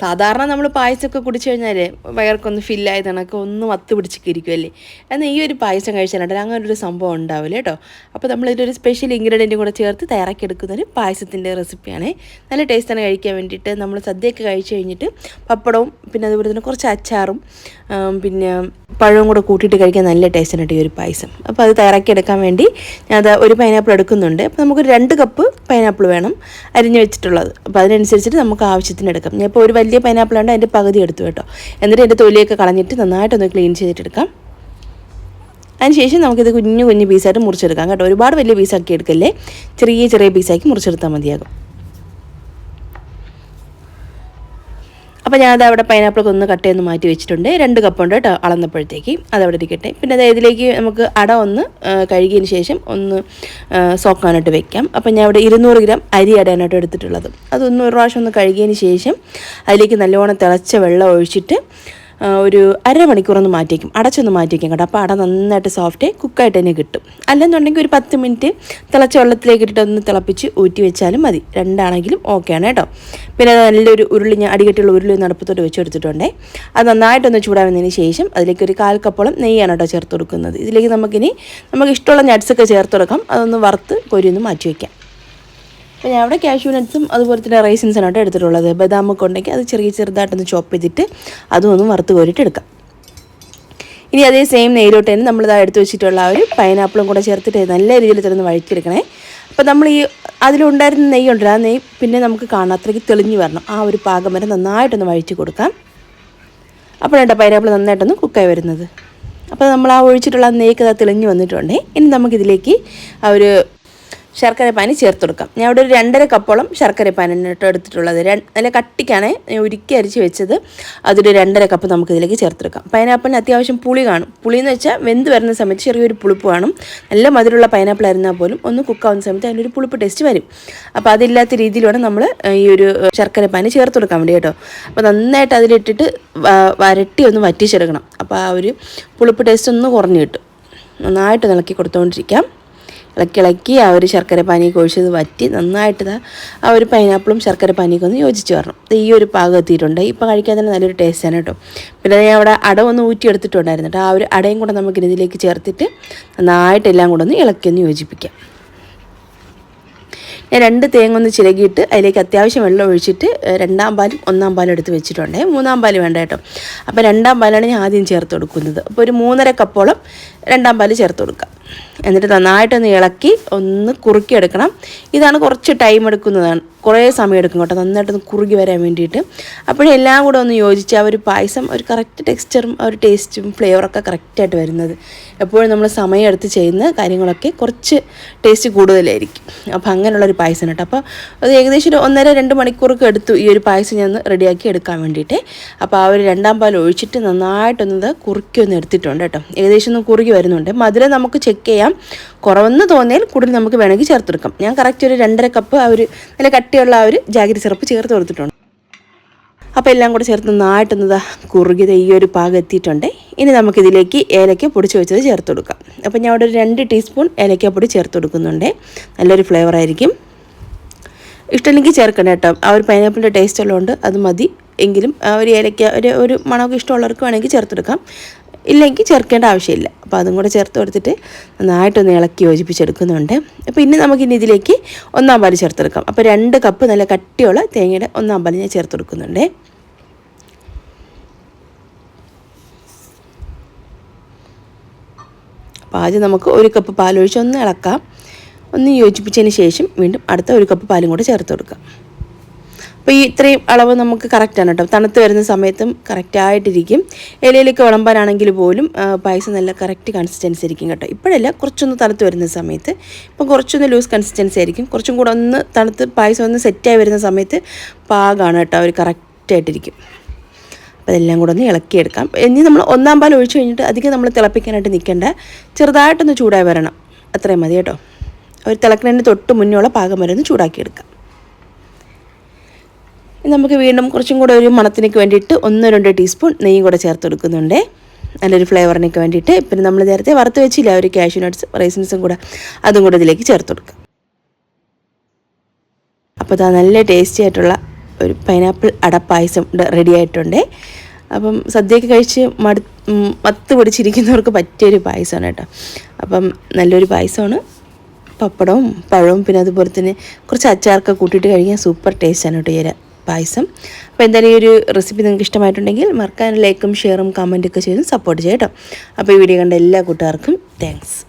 സാധാരണ നമ്മൾ പായസമൊക്കെ കുടിച്ചു കഴിഞ്ഞാൽ വയർക്കൊന്ന് ഫില്ലായി കണക്ക് ഒന്ന് അത്ത് പിടിച്ചൊക്കെ എന്നാൽ ഈ ഒരു പായസം കഴിച്ചാലുണ്ടല്ലോ അങ്ങനെ ഒരു സംഭവം ഉണ്ടാവില്ല കേട്ടോ? അപ്പോൾ നമ്മൾ ഇതിലൊരു സ്പെഷ്യൽ ഇൻഗ്രീഡിയന്റും കൂടെ ചേർത്ത് തയ്യാറാക്കിയെടുക്കുന്ന ഒരു പായസത്തിന്റെ റെസിപ്പിയാണ് നല്ല ടേസ്റ്റാണ് കഴിക്കാൻ വേണ്ടിയിട്ട്. നമ്മൾ സദ്യയൊക്കെ കഴിച്ചു കഴിഞ്ഞിട്ട് പപ്പടവും പിന്നെ അതുപോലെ തന്നെ കുറച്ച് അച്ചാറും പിന്നെ പഴവും കൂടെ കൂട്ടിയിട്ട് കഴിക്കാൻ നല്ല ടേസ്റ്റാണ് കേട്ടോ ഈ ഒരു പായസം. അപ്പോൾ അത് തയ്യാറാക്കിയെടുക്കാൻ വേണ്ടി ഞാൻ അത് ഒരു പൈനാപ്പിൾ എടുക്കുന്നുണ്ട്. അപ്പോൾ നമുക്കൊരു രണ്ട് കപ്പ് പൈനാപ്പിൾ വേണം അരിഞ്ഞ് വെച്ചിട്ടുള്ളത്. അപ്പോൾ അതിനനുസരിച്ചിട്ട് നമുക്ക് ആവശ്യത്തിന് എടുക്കാം. ഞാൻ ഇപ്പോൾ ഒരു വലിയ പൈനാപ്പിൾ ഉണ്ട് അതിന്റെ പകുതി എടുത്തു കേട്ടോ. എന്നിട്ട് അതിന്റെ തൊലിയൊക്കെ കളഞ്ഞിട്ട് നന്നായിട്ടൊന്ന് ക്ലീൻ ചെയ്തിട്ടെടുക്കാം അതിനുശേഷം നമുക്കിത് കുഞ്ഞു കുഞ്ഞു പീസായിട്ട് മുറിച്ചെടുക്കാം കേട്ടോ. ഒരുപാട് വലിയ പീസാക്കി എടുക്കല്ലേ? ചെറിയ ചെറിയ പീസാക്കി മുറിച്ചെടുത്താൽ മതിയാകും. അപ്പോൾ ഞാനത് അവിടെ പൈനാപ്പിളൊക്കെ ഒന്ന് കട്ട് ചെയ്ത് മാറ്റി വെച്ചിട്ടുണ്ട്. രണ്ട് കപ്പ് ഉണ്ട് കേട്ടോ അളന്നപ്പോഴത്തേക്ക്. അതവിടെ ഇരിക്കട്ടെ. പിന്നെ അത് ഇതിലേക്ക് നമുക്ക് അട ഒന്ന് കഴുകിയതിന് ശേഷം ഒന്ന് സോക്കാനായിട്ട് വെക്കാം. അപ്പോൾ ഞാൻ ഇവിടെ ഇരുന്നൂറ് ഗ്രാം അരി അടയാനായിട്ട് എടുത്തിട്ടുള്ളത്. അതൊന്ന് ഒരു പ്രാവശ്യം ഒന്ന് കഴുകിയതിന് ശേഷം അതിലേക്ക് നല്ലോണം തിളച്ച വെള്ളം ഒഴിച്ചിട്ട് ഒരു അരമണിക്കൂറൊന്ന് മാറ്റി വയ്ക്കും അടച്ചൊന്ന് മാറ്റി വയ്ക്കും കേട്ടോ. അപ്പോൾ അട നന്നായിട്ട് സോഫ്റ്റ് കുക്കായിട്ട് തന്നെ കിട്ടും. അല്ലെന്നുണ്ടെങ്കിൽ ഒരു പത്ത് മിനിറ്റ് തിളച്ച വെള്ളത്തിലേക്ക് ഇട്ടിട്ട് ഒന്ന് തിളപ്പിച്ച് ഊറ്റി വെച്ചാലും മതി. രണ്ടാണെങ്കിലും ഓക്കെയാണ് കേട്ടോ. പിന്നെ നല്ലൊരു ഉരുളി ഞാൻ അടികെട്ടിയുള്ള ഉരുളി നടപ്പത്തോട്ട് വെച്ചെടുത്തിട്ടുണ്ടേ അത് നന്നായിട്ടൊന്ന് ചൂടാവുന്നതിന് ശേഷം അതിലേക്ക് ഒരു കാൽ കപ്പോളം നെയ്യാണ് കേട്ടോ ചേർത്ത് കൊടുക്കുന്നത്. ഇതിലേക്ക് നമുക്കിനി നമുക്ക് ഇഷ്ടമുള്ള നട്ട്സൊക്കെ ചേർത്ത് കൊടുക്കാം. അതൊന്ന് വറുത്ത് കൊരിയൊന്ന് മാറ്റി വയ്ക്കാം അപ്പോൾ ഞാൻ അവിടെ കാഷ്യൂ നട്ട്സും അതുപോലെ തന്നെ റൈസിൻസാണ് കേട്ടോ എടുത്തിട്ടുള്ളത്. ബദാമൊക്കെ ഉണ്ടെങ്കിൽ അത് ചെറിയ ചെറുതായിട്ടൊന്ന് ചോപ്പ് ചെയ്തിട്ട് അതും ഒന്ന് വറുത്ത് കോരിയിട്ട് എടുക്കാം. ഇനി അതേ സെയിം നെയ്യിലോട്ട് തന്നെ നമ്മൾ ഇതാ എടുത്ത് വെച്ചിട്ടുള്ള ആ ഒരു പൈനാപ്പിളും കൂടെ ചേർത്തിട്ട് നല്ല രീതിയിൽ തന്നെ വഴറ്റിയെടുക്കണേ. അപ്പോൾ നമ്മൾ ഈ അതിലുണ്ടായിരുന്ന നെയ്യ് ഉണ്ടല്ലോ ആ നെയ്യ് പിന്നെ നമുക്ക് കാണാം. അത്രയ്ക്ക് തെളിഞ്ഞ് വരണം. ആ ഒരു പാകം വരെ നന്നായിട്ടൊന്ന് വഴിച്ച് കൊടുക്കാം. അപ്പോഴാണ് പൈനാപ്പിൾ നന്നായിട്ടൊന്ന് കുക്കായി വരുന്നത്. അപ്പോൾ നമ്മൾ ആ ഒഴിച്ചിട്ടുള്ള നെയ്ക്ക് അത് തെളിഞ്ഞ് വന്നിട്ടുണ്ട്. ഇനി നമുക്കിതിലേക്ക് ആ ഒരു ശർക്കര പാനി ചേർത്ത് കൊടുക്കാം. ഞാൻ ഇവിടെ ഒരു രണ്ടര കപ്പോളം ശർക്കര പാനാണ് കേട്ടോ എടുത്തിട്ടുള്ളത്. നല്ല കട്ടിക്കാണ് ഞാൻ ഉരുക്കി അരിച്ച് വെച്ചത്. അതൊരു രണ്ടര കപ്പ് നമുക്ക് ഇതിലേക്ക് ചേർത്തെടുക്കാം പൈനാപ്പിളിന് അത്യാവശ്യം പുളി കാണും. പുളി എന്ന് വെച്ചാൽ വെന്ത് വരുന്ന സമയത്ത് ചെറിയൊരു പുളിപ്പ് കാണും. നല്ല മധുരമുള്ള പൈനാപ്പിൾ ആയിരുന്നാൽ പോലും ഒന്ന് കുക്കാവുന്ന സമയത്ത് അതിനൊരു പുളിപ്പ് ടേസ്റ്റ് വരും. അപ്പോൾ അതില്ലാത്ത രീതിയിൽ വേണം നമ്മൾ ഈ ഒരു ശർക്കരപ്പാനി ചേർത്ത് കൊടുക്കാൻ വേണ്ടി കേട്ടോ. അപ്പോൾ നന്നായിട്ട് അതിലിട്ടിട്ട് വരട്ടി ഒന്ന് വറ്റിച്ചെടുക്കണം. അപ്പോൾ ആ ഒരു പുളിപ്പ് ടേസ്റ്റ് ഒന്ന് കുറഞ്ഞു കിട്ടും. നന്നായിട്ട് ഇളക്കി കൊടുത്തുകൊണ്ടിരിക്കാം ഇളക്കി ഇളക്കി ആ ഒരു ശർക്കര പാനിയൊക്കെ ഒഴിച്ചത് വറ്റി നന്നായിട്ട് ആ ഒരു പൈനാപ്പിളും ശർക്കര പാനിയൊക്കെ ഒന്ന് യോജിച്ച് വരണം. ഈ ഒരു പാകം എത്തിയിട്ടുണ്ട്. ഇപ്പോൾ കഴിക്കാൻ തന്നെ നല്ലൊരു ടേസ്റ്റാണ് കേട്ടോ. പിന്നെ ഞാൻ അവിടെ അട ഒന്ന് ഊറ്റി എടുത്തിട്ടുണ്ടായിരുന്നു കേട്ടോ. ആ ഒരു അടയും കൂടെ നമുക്ക് ഇതിലേക്ക് ചേർത്തിട്ട് നന്നായിട്ട് എല്ലാം കൂടെ ഒന്ന് ഇളക്കി ഒന്ന് യോജിപ്പിക്കാം. ഞാൻ രണ്ട് തേങ്ങ ഒന്ന് ചിരകിയിട്ട് അതിലേക്ക് അത്യാവശ്യം വെള്ളം ഒഴിച്ചിട്ട് രണ്ടാം പാലും ഒന്നാം പാലും എടുത്ത് വെച്ചിട്ടുണ്ട്. മൂന്നാം പാൽ വേണ്ട കേട്ടോ. അപ്പോൾ രണ്ടാം പാലാണ് ഞാൻ ആദ്യം ചേർത്ത് കൊടുക്കുന്നത്. അപ്പോൾ ഒരു മൂന്നര കപ്പോളം രണ്ടാം പാൽ ചേർത്ത് കൊടുക്കാം. എന്നിട്ട് നന്നായിട്ടൊന്ന് ഇളക്കി ഒന്ന് കുറുക്കി എടുക്കണം ഇതാണ് കുറച്ച് ടൈം എടുക്കുന്നതാണ്. കുറേ സമയം എടുക്കും കേട്ടോ. നന്നായിട്ടൊന്ന് കുറുകി വരാൻ വേണ്ടിയിട്ട്. അപ്പോഴെല്ലാം കൂടെ ഒന്ന് യോജിച്ച് ആ ഒരു പായസം ഒരു കറക്റ്റ് ടെക്സ്ചറും ആ ഒരു ടേസ്റ്റും ഫ്ലേവറൊക്കെ കറക്റ്റായിട്ട് വരുന്നത്. എപ്പോഴും നമ്മൾ സമയം എടുത്ത് ചെയ്യുന്ന കാര്യങ്ങളൊക്കെ കുറച്ച് ടേസ്റ്റ് കൂടുതലായിരിക്കും. അപ്പോൾ അങ്ങനെയുള്ളൊരു പായസം കേട്ടോ. അപ്പോൾ അത് ഏകദേശം ഒരു ഒന്നര രണ്ട് മണിക്കൂറൊക്കെ എടുത്തു ഈ ഒരു പായസം ഞാൻ റെഡിയാക്കി എടുക്കാൻ വേണ്ടിയിട്ട്. അപ്പോൾ ആ ഒരു രണ്ടാം പാൽ ഒഴിച്ചിട്ട് നന്നായിട്ടൊന്നത് കുറുക്കി ഒന്ന് എടുത്തിട്ടുണ്ട് കേട്ടോ. ഏകദേശം ഒന്ന് കുറുകി വരുന്നുണ്ട്. മധുരം നമുക്ക് ചെക്ക് ചെയ്യാം. കുറവെന്ന് തോന്നിയാൽ കൂടുതൽ നമുക്ക് വേണമെങ്കിൽ ചേർത്തെടുക്കാം ഞാൻ കറക്റ്റ് ഒരു രണ്ടര കപ്പ് ആ ഒരു നല്ല കട്ടിയുള്ള ആ ഒരു ജാഗരി സിറപ്പ് ചേർത്ത് കൊടുത്തിട്ടുണ്ട്. അപ്പോൾ എല്ലാം കൂടെ ചേർത്ത് നന്നായിട്ടൊന്ന് ദാ കുറുകിയത് ഈ ഒരു പാകം എത്തിയിട്ടുണ്ട്. ഇനി നമുക്കിതിലേക്ക് ഏലക്ക പൊടിച്ച് വെച്ചത് ചേർത്ത് കൊടുക്കാം. അപ്പോൾ ഞാൻ അവിടെ ഒരു രണ്ട് ടീസ്പൂൺ ഏലക്കപ്പൊടി ചേർത്ത് കൊടുക്കുന്നുണ്ട്. നല്ലൊരു ഫ്ലേവർ ആയിരിക്കും. ഇഷ്ടമില്ലെങ്കിൽ ചേർക്കണം കേട്ടോ. ആ ഒരു പൈനാപ്പിളിന്റെ ടേസ്റ്റ് ഉള്ളതുകൊണ്ട് അത് മതി. എങ്കിലും ആ ഒരു ഏലക്ക ഒരു ഒരു മണമൊക്കെ ഇഷ്ടമുള്ളവർക്ക് വേണമെങ്കിൽ ചേർത്തെടുക്കാം ഇല്ലെങ്കിൽ ചേർക്കേണ്ട ആവശ്യമില്ല. അപ്പോൾ അതും കൂടെ ചേർത്ത് കൊടുത്തിട്ട് നന്നായിട്ടൊന്ന് ഇളക്കി യോജിപ്പിച്ചെടുക്കുന്നുണ്ട്. അപ്പോൾ ഇനി നമുക്കിനി ഇതിലേക്ക് ഒന്നാം പാൽ ചേർത്തെടുക്കാം. അപ്പോൾ രണ്ട് കപ്പ് നല്ല കട്ടിയുള്ള തേങ്ങയുടെ ഒന്നാം പാൽ ഞാൻ ചേർത്ത് കൊടുക്കുന്നുണ്ട്. അപ്പോൾ ആദ്യം നമുക്ക് ഒരു കപ്പ് പാലൊഴിച്ച് ഒന്ന് ഇളക്കാം. ഒന്ന് യോജിപ്പിച്ചതിന് ശേഷം വീണ്ടും അടുത്ത ഒരു കപ്പ് പാലും കൂടെ ചേർത്ത് കൊടുക്കാം. അപ്പോൾ ഈ ഇത്രയും അളവ് നമുക്ക് കറക്റ്റാണ് കേട്ടോ. തണുത്ത് വരുന്ന സമയത്തും കറക്റ്റായിട്ടിരിക്കും ഇലയിലേക്ക് വിളമ്പാനാണെങ്കിൽ പോലും പായസം നല്ല കറക്റ്റ് കൺസിസ്റ്റൻസി ആയിരിക്കും കേട്ടോ. ഇപ്പോഴല്ല കുറച്ചൊന്ന് തണുത്ത് വരുന്ന സമയത്ത്. ഇപ്പം കുറച്ചൊന്ന് ലൂസ് കൺസിസ്റ്റൻസി ആയിരിക്കും. കുറച്ചും കൂടെ ഒന്ന് തണുത്ത് പായസം ഒന്ന് സെറ്റായി വരുന്ന സമയത്ത് പാകമാണ് കേട്ടോ അവർ കറക്റ്റായിട്ടിരിക്കും അപ്പോൾ അതെല്ലാം കൂടെ ഒന്ന് ഇളക്കിയെടുക്കാം. ഇനി നമ്മൾ ഒന്നാം പാൽ ഒഴിച്ച് കഴിഞ്ഞിട്ട് അധികം നമ്മൾ തിളപ്പിക്കാനായിട്ട് നിൽക്കേണ്ട. ചെറുതായിട്ടൊന്ന് ചൂടായി വരണം. അത്രയും മതി കേട്ടോ. ഒരു തിളക്കുന്നതിന് തൊട്ട് മുന്നേ ഉള്ള പാകം വരെ ഒന്ന് ചൂടാക്കിയെടുക്കാം. നമുക്ക് വീണ്ടും കുറച്ചും കൂടെ ഒരു മണത്തിനൊക്കെ വേണ്ടിയിട്ട് ഒന്ന് രണ്ട് ടീസ്പൂൺ നെയ്യും കൂടെ ചേർത്ത് കൊടുക്കുന്നുണ്ട്. നല്ലൊരു ഫ്ലേവറിനൊക്കെ വേണ്ടിയിട്ട്. പിന്നെ നമ്മൾ നേരത്തെ വറുത്ത് വെച്ചില്ല ഒരു കാഷ്യൂ നട്ട്സ് റൈസിൻസും കൂടെ അതും കൂടെ ഇതിലേക്ക് ചേർത്ത് കൊടുക്കുക അപ്പോൾ അതാ നല്ല ടേസ്റ്റി ആയിട്ടുള്ള ഒരു പൈനാപ്പിൾ അടപ്പായസം റെഡി ആയിട്ടുണ്ട്. അപ്പം സദ്യയൊക്കെ കഴിച്ച് മടു മത്ത് പിടിച്ചിരിക്കുന്നവർക്ക് പറ്റിയൊരു പായസമാണ് കേട്ടോ. അപ്പം നല്ലൊരു പായസമാണ്. പപ്പടവും പഴവും പിന്നെ അതുപോലെ തന്നെ കുറച്ച് അച്ചാറൊക്കെ കൂട്ടിയിട്ട് കഴിക്കാൻ സൂപ്പർ ടേസ്റ്റാണ് കേട്ടോ ഈ പായസം. അപ്പോൾ എന്തായാലും ഈ ഒരു റെസിപ്പി നിങ്ങൾക്ക് ഇഷ്ടമായിട്ടുണ്ടെങ്കിൽ മറക്കാൻ ലൈക്കും ഷെയറും കമന്റൊക്കെ ചെയ്തും സപ്പോർട്ട് ചെയ്യാം കേട്ടോ. അപ്പോൾ ഈ വീഡിയോ കണ്ട എല്ലാ കൂട്ടുകാർക്കും താങ്ക്സ്